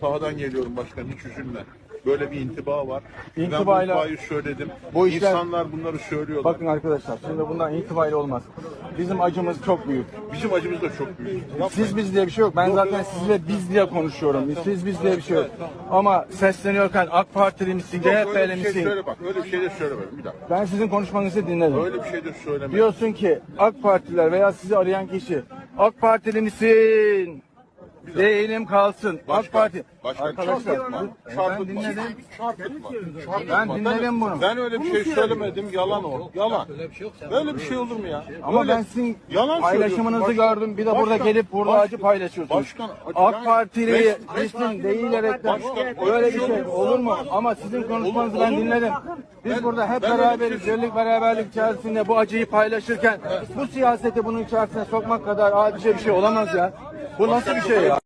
Sahadan geliyorum başkan hiç üzülme. Böyle bir intiba var. ben bu İntibayla- söyledim. Bu işler- İnsanlar bunları söylüyorlar. Bakın arkadaşlar şimdi bundan itibariyle olmaz. Bizim acımız çok büyük. Bizim acımız da çok büyük. Yapmayın. Siz biz diye bir şey yok. Ben zaten sizle biz diye konuşuyorum. Siz biz diye bir şey yok. Ama sesleniyorken AK Partili misin, Yok, CHP'li bir şey misin? söyle bak. Öyle bir şey de söylemedim. Bir dakika. Ben sizin konuşmanızı dinledim. Öyle bir şey de söylemedim. Diyorsun ki AK Partiler veya sizi arayan kişi AK Partili misin? Değilim kalsın. AK Parti. Başkan Arkadaşlar çarpıtma. ben Çarpıtma. dinledim. Çarpıtma. Ben Çarpıtma. dinledim bunu. Ben öyle bir şey söylemedim. Yalan o. Yalan. Böyle bir şey olur mu ya? Ama Öyle- ben sizin Yalan paylaşımınızı söylüyorsun. gördüm. Bir de Başkan- burada gelip burada başkan- acı paylaşıyorsunuz. Başkan, acı- AK yani- Partili Beş- değilerekten Başkan- böyle bir şey mu? olur mu? Ama sizin konuşmanızı ben olur mu? dinledim. Biz Ben- burada hep ben öyle beraberiz. bir şey- Birlik beraberlik içerisinde bu acıyı paylaşırken bu siyaseti bunun içerisine sokmak kadar adice bir şey olamaz ya. Bu nasıl bir şey ya?